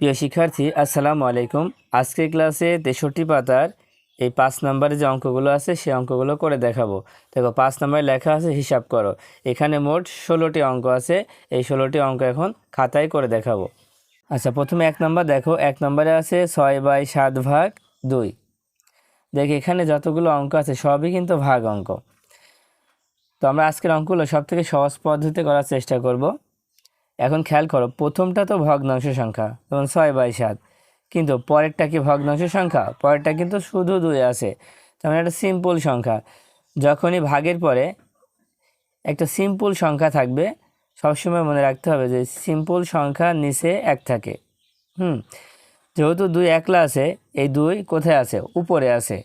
প্রিয় শিক্ষার্থী, আসসালামু আলাইকুম। আজকের ক্লাসে তেষট্টি পাতার এই পাঁচ নম্বরে যে অঙ্কগুলো আছে সেই অঙ্কগুলো করে দেখাবো। দেখো, পাঁচ নম্বরে লেখা আছে, হিসাব করো। এখানে মোট ষোলোটি অঙ্ক আছে, এই ষোলোটি অঙ্ক এখন খাতায় করে দেখাবো। আচ্ছা প্রথমে এক নম্বর দেখো। এক নম্বরে আছে ছয় বাই সাত ভাগ দুই। দেখ, এখানে যতগুলো অঙ্ক আছে, সবই কিন্তু ভাগ অঙ্ক। তো আমরা আজকের অঙ্কগুলো সব থেকে সহজ পদ্ধতিতে করার চেষ্টা করব। এখন খেয়াল করো, প্রথমটা তো ভগ্নাংশ সংখ্যা, যেমন ছয় বাই সাত। কিন্তু পরেরটা কি ভগ্নাংশ সংখ্যা? পরেরটা কিন্তু শুধু দুই আছে, তার মানে একটা সিম্পল সংখ্যা। যখনই ভাগের পরে একটা সিম্পল সংখ্যা থাকবে, সবসময় মনে রাখতে হবে যে সিম্পল সংখ্যা নিচে এক থাকে। হুম, যেহেতু দুই একলা আছে, এই দুই কোথায় আছে? উপরে আছে।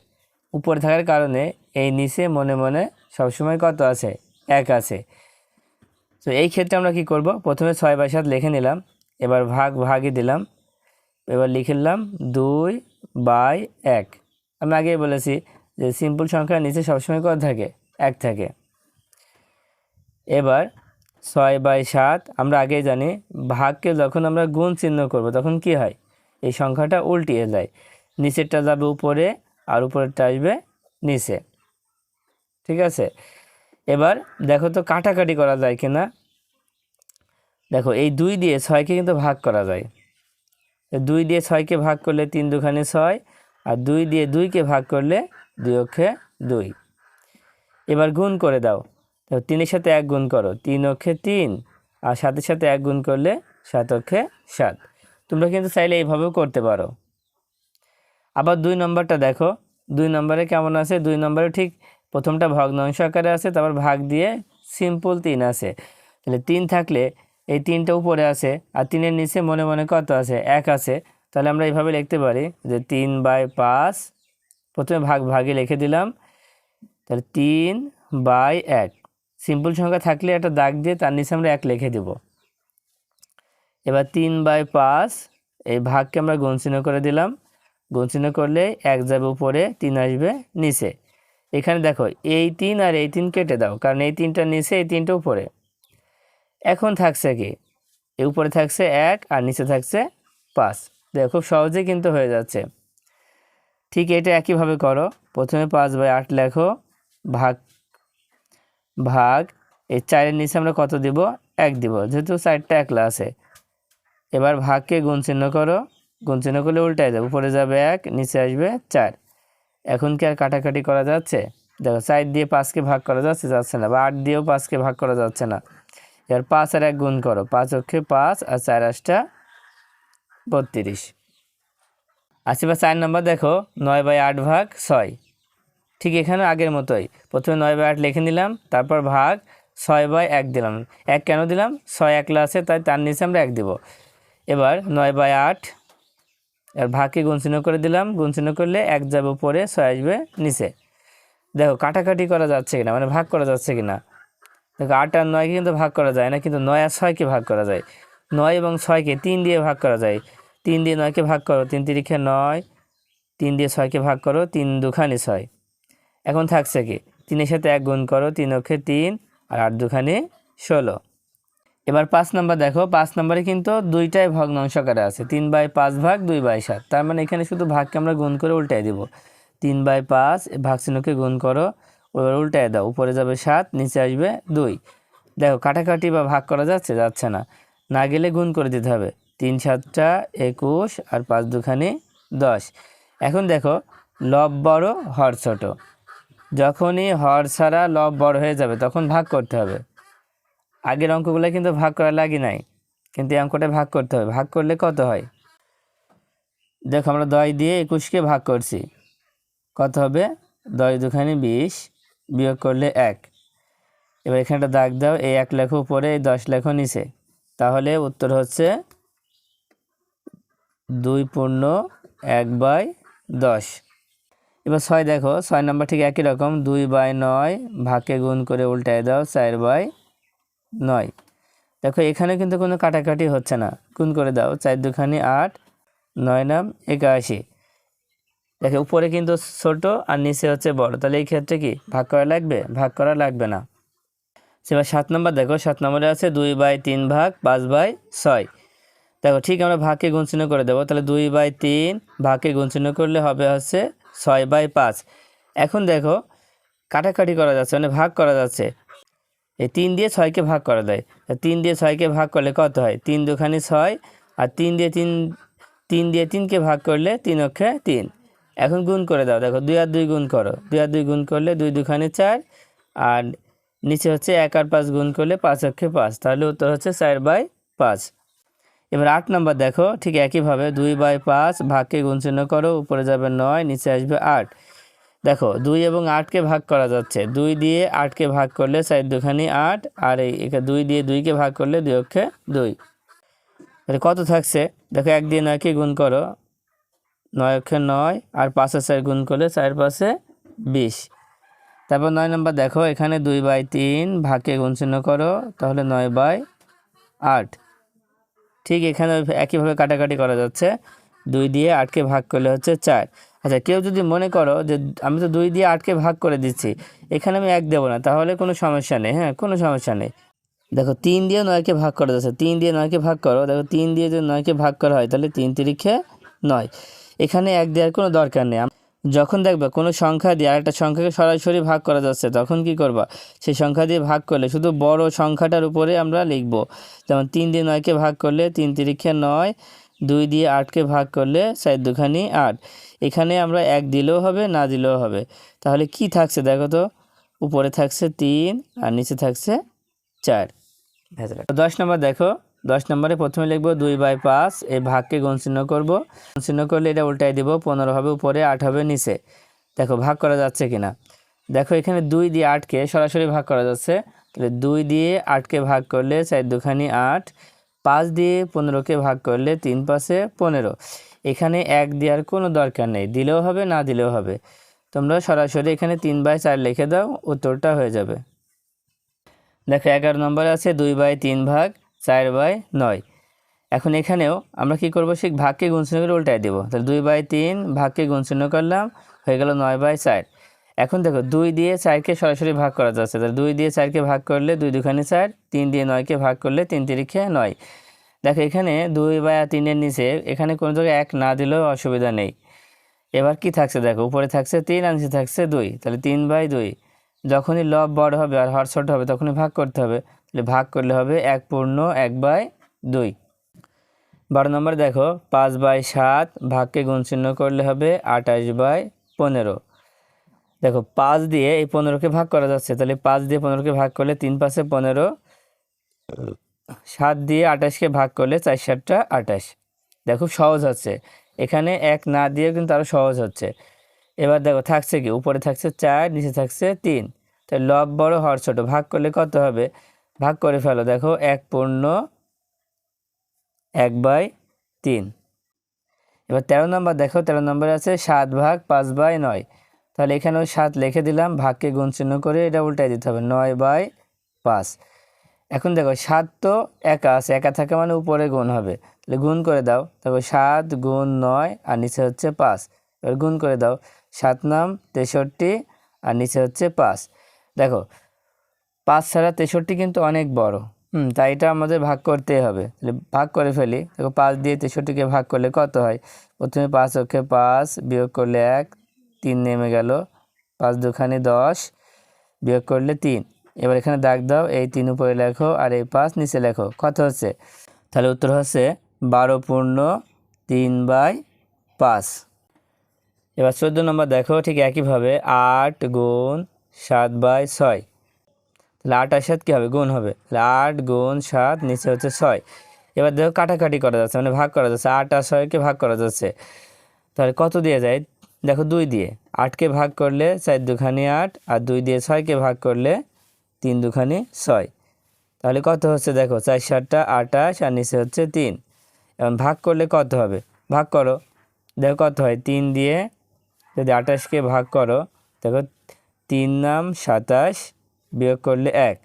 উপরে থাকার কারণে এই নিচে মনে মনে সবসময় কত আছে? এক আছে। তো এই ক্ষেত্রে আমরা কি করব? প্রথমে ছয় বাই সাত লিখে নিলাম। এবার ভাগ, ভাগই দিলাম। এবার লিখে নিলাম দুই বাই এক। আমি আগেই বলেছি যে সিম্পল সংখ্যার নিচে সবসময় কত থাকে? এক থাকে। এবার ছয় বাই সাত, আমরা আগেই জানি, ভাগকে যখন আমরা গুণ চিহ্ন করব, তখন কি হয়? এই সংখ্যাটা উল্টিয়ে যায়। নিচেরটা যাবে উপরে, আর উপরেরটা আসবে নিচে। ঠিক আছে? এবার দেখো তো কাটাকাটি করা যায় কিনা। দেখো, এই দুই দিয়ে ছয়কে কিন্তু ভাগ করা যায়। দুই দিয়ে ছয়কে ভাগ করলে তিন দুখানে ছয়, আর দুই দিয়ে দুইকে ভাগ করলে দুই অক্ষে দুই। এবার গুণ করে দাও। তো তিনের সাথে এক গুণ করো, তিন অক্ষে তিন, আর সাতের সাথে এক গুণ করলে সাত অক্ষে সাত। তোমরা কিন্তু চাইলে এইভাবেও করতে পারো। আবার দুই নম্বরটা দেখো, দুই নম্বরে কেমন আছে? দুই নম্বরে ঠিক প্রথমটা ভগ্নাংশ আকারে আছে, তারপর ভাগ দিয়ে সিম্পল তিন আছে। তাহলে তিন থাকলে এই তিনটা উপরে আছে, আর তিনের নিচে মনে মনে কত আছে? এক আছে। তাহলে আমরা এইভাবে লিখতে পারি যে তিন বাই পাঁচ, প্রথমে ভাগ ভাগে লিখে দিলাম। তাহলে তিন বাই এক। সিম্পল সংখ্যা থাকলে একটা দাগ দিয়ে তার নিচে আমরা এক লিখে দেব। এবার তিন বাই পাঁচ, এই ভাগকে আমরা গুণচিহ্ন করে দিলাম। গুণচিহ্ন করলে এক যাবে উপরে, তিন আসবে নিচে। এখানে দেখো, এই তিন আর এই তিন কেটে দাও, কারণ এই তিনটা নিচে, এই তিনটা উপরে। এখন থাকছে কি? উপরে থাকছে এক আর নিচে থাকছে পাঁচ। দেখো, খুব সহজেই কিন্তু হয়ে যাচ্ছে। ঠিক এটা একইভাবে করো। প্রথমে পাঁচ বাই আট লেখো, ভাগ ভাগ, এই চারের নিচে আমরা কত দিব? এক দিব, যেহেতু চারটা একলা আছে। এবার ভাগকে গুণ চিহ্ন করো। গুণ চিহ্ন করলে উল্টায় যাবে উপরে যাবে এক, নিচে আসবে চার। এখন কি আর কাটাকাটি করা যাচ্ছে? দেখো চার দিয়ে পাঁচকে ভাগ করা যাচ্ছে যাচ্ছে না। বা আট দিয়েও পাঁচকে ভাগ করা যাচ্ছে না। এবার পাঁচ আর এক গুণ করো। পাঁচ অক্ষে পাঁচ আর চার আটটা বত্রিশ। আচ্ছা বা চার নম্বর দেখো, নয় বাই আট ভাগ ছয়। ঠিক এখানে আগের মতোই। প্রথমে নয় বাই আট লিখে নিলাম, তারপর ভাগ ছয় বাই এক দিলাম। এক কেন দিলাম? ছয় একলা আছে, তাই তার নিচে আমরা এক দিব। এবার নয় বাই আট এর ভাগকে গুণচিহ্ন করে দিলাম। গুণচিহ্ন করলে এক যাবে উপরে ছয় আসবে নিচে। দেখো, কাটাকাটি করা যাচ্ছে কিনা? মানে ভাগ করা যাচ্ছে কিনা? দেখো, আট আর নয়কে কিন্তু ভাগ করা যায় না, কিন্তু নয় আর ছয়কে ভাগ করা যায়। নয় এবং ছয়কে তিন দিয়ে ভাগ করা যায়। তিন দিয়ে নয়কে ভাগ করো, তিন তিরিখে নয়। তিন দিয়ে ছয়কে ভাগ করো, তিন দুখানি ছয়। এখন থাকছে কি? তিনের সাথে এক গুণ করো, তিন অক্ষে তিন আর আট দুখানি ষোলো। এবার পাঁচ নাম্বার দেখো, পাঁচ নম্বরে কিন্তু দুইটাই ভগ্নাংশ আকারে আছে, তিন বাই পাঁচ ভাগ দুই বাই সাত। তার মানে এখানে শুধু ভাগকে আমরা গুণ করে উল্টাই দিব। তিন বাই পাঁচ ভাগ চিহ্নকে গুণ করো, এবার উল্টায় দাও, উপরে যাবে সাত, নিচে আসবে দুই। দেখো, কাটাকাটি বা ভাগ করা যাচ্ছে যাচ্ছে না। না গেলে গুণ করে দিতে হবে। তিন সাতটা একুশ আর পাঁচ দুখানি দশ। এখন দেখো, লব বড়, হর ছোট। যখনই হর ছাড়া লব বড় হয়ে যাবে, তখন ভাগ করতে হবে। আগের অঙ্কগুলো কিন্তু ভাগ করা লাগে নাই। কিন্তু এই অঙ্কটা ভাগ করতে হবে ভাগ করলে কত হয়? দেখো, আমরা দশ দিয়ে একুশকে ভাগ করছি। কত হবে? দশ দুখানি বিশ বিয়োগ করলে এক। এবার এখানটা দাগ দাও। এই এক লেখো উপরে, এই দশ লেখো নিচে। তাহলে উত্তর হচ্ছে দুই পূর্ণ এক বাই দশ। এবার ছয় দেখো। ছয় নম্বর ঠিক একই রকম। দুই বাই নয় ভাগকে গুণ করে উল্টায় দাও, চার বাই নয়। দেখো, এখানে কিন্তু কোনো কাটাকাটি হচ্ছে না। গুণ করে দাও, চার দুখানি আট, নয় নাম একাশি। দেখো, উপরে কিন্তু ছোট আর নিচে হচ্ছে বড়। তাহলে এই ক্ষেত্রে কি? ভাগ করা লাগবে? ভাগ করা লাগবে না। সেবার সাত নম্বর, দেখো, সাত নম্বরে আছে দুই বাই তিন ভাগ পাঁচ বাই ছয়। দেখো, ঠিক আমরা ভাগকে গুণ চিহ্ন করে দেবো। তাহলে দুই বাই তিন ভাগকে গুণ চিহ্ন করলে হবে হচ্ছে ছয় বাই পাঁচ। এখন দেখো, কাটাকাটি করা যাচ্ছে মানে ভাগ করা যাচ্ছে। এই তিন দিয়ে ছয়কে ভাগ করা যায়। তা তিন দিয়ে ছয়কে ভাগ করলে কত হয়? তিন দুখানি ছয় আর তিন দিয়ে তিন তিন দিয়ে তিনকে ভাগ করলে তিন অক্ষে তিন। এখন গুণ করে দাও। দেখো, দুই আর দুই গুণ করো। দুই আর দুই গুণ করলে দুই দুখানি চার আর নিচে হচ্ছে এক আর পাঁচ গুণ করলে পাঁচ অক্ষে পাঁচ। তাহলে উত্তর হচ্ছে চার বাই পাঁচ। এবার আট নাম্বার দেখো, ঠিক একইভাবে দুই বাই পাঁচ ভাগকে গুণ চিহ্ন করো, উপরে যাবে নয়, নিচে আসবে আট। দেখো, দুই এবং আটকে ভাগ করা যাচ্ছে। দুই দিয়ে আটকে ভাগ করলে চার দুখানি আট, আর এই দুই দিয়ে দুইকে ভাগ করলে দুই অক্ষে দুই। তাহলে কত থাকছে? দেখো, এক দিয়ে নয়কে গুণ করো। নয় অক্ষে নয়, আর পাঁচে চার গুণ করলে চার পাশে বিশ। তারপর নয় নম্বর দেখো, এখানে দুই বাই তিন ভাগকে গুণ চিহ্ন করো, তাহলে নয় বাই আট। ঠিক এখানে একইভাবে কাটাকাটি করা যাচ্ছে। দুই দিয়ে আটকে ভাগ করলে হচ্ছে চার। আচ্ছা কেউ যদি মনে করো যে আমি তো দুই দিয়ে আটকে ভাগ করে দিচ্ছি, এখানে আমি এক দেবো না, তাহলে কোনো সমস্যা নেই হ্যাঁ কোনো সমস্যা নেই। দেখো, তিন দিয়ে নয়কে ভাগ করা যাচ্ছে তিন দিয়ে নয়কে ভাগ করো, দেখো, তিন দিয়ে যদি নয়কে ভাগ করা হয়, তাহলে তিন তিরিখে নয়। এখানে এক দেওয়ার কোনো দরকার নেই। যখন দেখবে কোনো সংখ্যা দিয়ে আরেকটা সংখ্যাকে সরাসরি ভাগ করা যাচ্ছে, তখন কি করবা? সেই সংখ্যা দিয়ে ভাগ করলে শুধু বড় সংখ্যাটার উপরে আমরা লিখব। যেমন তিন দিয়ে নয়কে ভাগ করলে তিন তিরিখে নয় দুই দিয়ে আটকে ভাগ করলে চার দুখানি আট। এখানে আমরা এক দিলেও হবে, না দিলেও হবে। তাহলে কি থাকছে দেখো তো? উপরে থাকছে তিন আর নিচে থাকছে চার। দশ নম্বর দেখো, দশ নম্বরে প্রথমে লিখব দুই বাই পাঁচ এই ভাগকে গুণ চিহ্ন করব। চিহ্ন করলে এটা উল্টাই দিব, পনেরো হবে উপরে, আট হবে নিচে। দেখো, ভাগ করা যাচ্ছে কিনা? দেখো, এখানে দুই দিয়ে আটকে সরাসরি ভাগ করা যাচ্ছে। তাহলে দুই দিয়ে আটকে ভাগ করলে চার দুখানি আট পাঁচ দিয়ে পনেরোকে ভাগ করলে তিন পাশে পনেরো। এখানে এক দেওয়ার কোনো দরকার নেই, দিলেও হবে, না দিলেও হবে। তোমরা সরাসরি এখানে তিন বাই চার লিখে দাও, উত্তরটা হয়ে যাবে। দেখো, এগারো নম্বর আছে দুই বাই তিন ভাগ চার বাই নয়। এখন এখানেও আমরা কি করব, সেই ভাগকে গুণচিহ্ন করে উল্টাই দেবো। তাহলে দুই বাই তিন ভাগকে গুণচিহ্ন করলাম, হয়ে গেল নয় বাই চার। এখন দেখো, দুই দিয়ে চারকে সরাসরি ভাগ করা যাচ্ছে। তাহলে দুই দিয়ে চারকে ভাগ করলে দুই দুখানি চার, তিন দিয়ে নয়কে ভাগ করলে তিন তিরিখে নয়। দেখো, এখানে দুই আর তিনের নিচে এখানে কোনো জায়গায় এক না দিলেও অসুবিধা নেই। এবার কি থাকছে দেখো, উপরে থাকছে তিন আর নিচে থাকছে দুই। তাহলে তিন বাই দুই, যখনই লব বড় হবে আর হর ছোট হবে তখনই ভাগ করতে হবে। তাহলে ভাগ করলে হবে এক পূর্ণ এক বাই দুই। বারো নম্বর দেখো, পাঁচ বাই সাত ভাগকে গুণ চিহ্ন করলে হবে আঠাশ বাই পনেরো। দেখো, পাঁচ দিয়ে এই পনেরোকে ভাগ করা যাচ্ছে। তাহলে পাঁচ দিয়ে পনেরোকে ভাগ করলে তিন পাশে পনেরো, সাত দিয়ে আঠাশকে ভাগ করলে চার সাতটা আঠাশ। দেখো সহজ হচ্ছে। এখানে এক না দিয়ে কিন্তু আরও সহজ হচ্ছে। এবার দেখো, থাকছে কি? উপরে থাকছে চার, নিচে থাকছে তিন। তাহলে লব বড় হর ছোট, ভাগ করলে কত হবে? ভাগ করে ফেলো। দেখো, এক পূর্ণ এক বাই তিন। এবার তেরো নম্বর, দেখো, তেরো নম্বরে আছে সাত ভাগ পাঁচ বাই নয়। তাহলে এখানে ওই সাত লিখে দিলাম, ভাগকে গুণ চিহ্ন করে এটা উল্টাই দিতে হবে, নয় বাই পাঁচ। এখন দেখো, সাত তো একা আছে, একা থাকে মানে উপরে গুণ হবে। তাহলে গুণ করে দাও, দেখো সাত গুণ নয় আর নিচে হচ্ছে পাঁচ। এবার গুণ করে দাও, সাত নাম তেষট্টি আর নিচে হচ্ছে পাঁচ। দেখো, পাঁচ ছাড়া তেষট্টি কিন্তু অনেক বড়। হুম, তাই এটা আমাদের ভাগ করতেই হবে। তাহলে ভাগ করে ফেলি, দেখো পাঁচ দিয়ে তেষট্টিকে ভাগ করলে কত হয়? প্রথমে পাঁচ অক্ষে পাঁচ বিয়োগ করলে এক তিন নেমে গেল। পাঁচ দুখানি দশ, বিয়োগ করলে তিন। এবার এখানে দাগ দাও, এই তিন উপরে লেখো আর এই পাঁচ নিচে লেখো। কত হচ্ছে? তাহলে উত্তর হচ্ছে বারো পূর্ণ তিন বাই পাঁচ। এবার চোদ্দ নম্বর দেখো, ঠিক একইভাবে আট গুণ সাত বাই ছয়। তাহলে আট আর সাত কী হবে? গুণ হবে। আট গুণ সাত নিচে হচ্ছে ছয়। এবার দেখো কাটাকাটি করা যাচ্ছে মানে ভাগ করা যাচ্ছে। আট আর ছয়কে ভাগ করা যাচ্ছে। তাহলে কত দিয়ে যায়? দেখো দুই দিয়ে আটকে ভাগ করলে চার দুখানি আট, আর দুই দিয়ে ছয়কে ভাগ করলে তিন দুখানি ছয়। তাহলে কত হচ্ছে দেখো, চার সাতটা আটাশ, আর নিচে হচ্ছে তিন। এবং ভাগ করলে কত হবে? ভাগ করো। দেখো কত হয়? তিন দিয়ে যদি আটাশকে ভাগ করো, দেখো তিন নাম সাতাশ বিয়োগ করলে এক।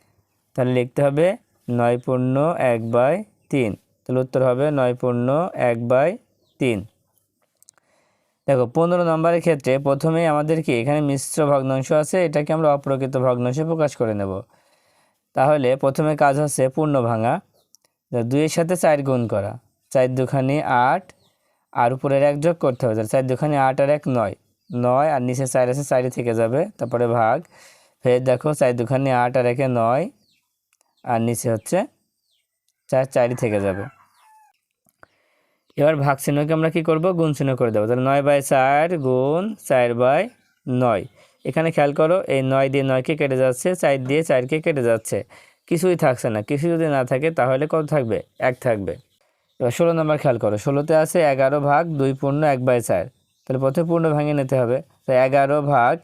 তাহলে লিখতে হবে নয় পূর্ণ এক বাই তিন। তাহলে উত্তর হবে নয় পূর্ণ এক বাই তিন। দেখো, পনেরো নম্বরের ক্ষেত্রে প্রথমেই আমাদেরকে এখানে মিশ্র ভগ্নাংশ আছে, এটাকে আমরা অপ্রকৃত ভগ্নাংশে প্রকাশ করে নেব। তাহলে প্রথমে কাজ হচ্ছে পূর্ণ ভাঙা। দুইয়ের সাথে চার গুণ করা, চার দুখানি আট, আর উপরের এক যোগ করতে হবে চার দুখানি আট আর এক নয়। নয় আর নিচে চার আছে, চারই থেকে যাবে, তারপরে ভাগ। ফের দেখো, চার দুখানি আট আর একে নয়, আর নিচে হচ্ছে চার চারি থেকে যাবে। এবার ভাগ চিহ্নকে আমরা কি করব? গুণ চিহ্ন করে দেবো। তাহলে নয় বাই চার গুণ চার বাই নয়। এখানে খেয়াল করো, এই নয় দিয়ে নয়কে কেটে যাচ্ছে, চার দিয়ে চারকে কেটে যাচ্ছে। কিছুই থাকছে না। কিছু যদি না থাকে, তাহলে কত থাকবে? এক থাকবে। এবার ষোলো নম্বর খেয়াল করো। ষোলোতে আছে এগারো ভাগ দুই পূর্ণ এক বাই চার। তাহলে প্রথমে পূর্ণ ভাঙে নিতে হবে। তো এগারো ভাগ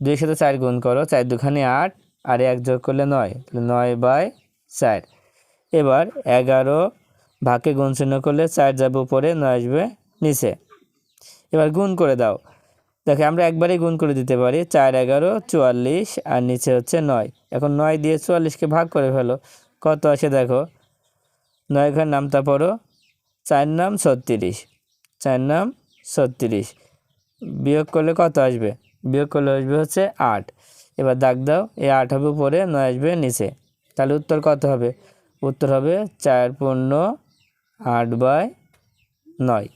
দুইয়ের সাথে চার গুণ করো, চার দুখানি আট, আর এক যোগ করলে নয়। তাহলে নয় বাই চার। এবার এগারো ভাগকে গুণ চিহ্ন করলে চার যাবে উপরে, নয় আসবে নিচে। এবার গুণ করে দাও। দেখে, আমরা একবারেই গুণ করে দিতে পারি। চার, এগারো, চুয়াল্লিশ, আর নিচে হচ্ছে নয়। এখন নয় দিয়ে চুয়াল্লিশকে ভাগ করে ফেলো। কত আসে দেখো? নয় ঘর নামতা পড়ো। চার নাম ছত্রিশ। চার নাম ছত্রিশ। বিয়োগ করলে কত আসবে? বিয়োগ করলে আসবে হচ্ছে আট। এবার দাগ দাও। এই আট হবে উপরে, নয় আসবে নিচে। তাহলে উত্তর কত হবে? উত্তর হবে চার পূর্ণ আট বাই নয়।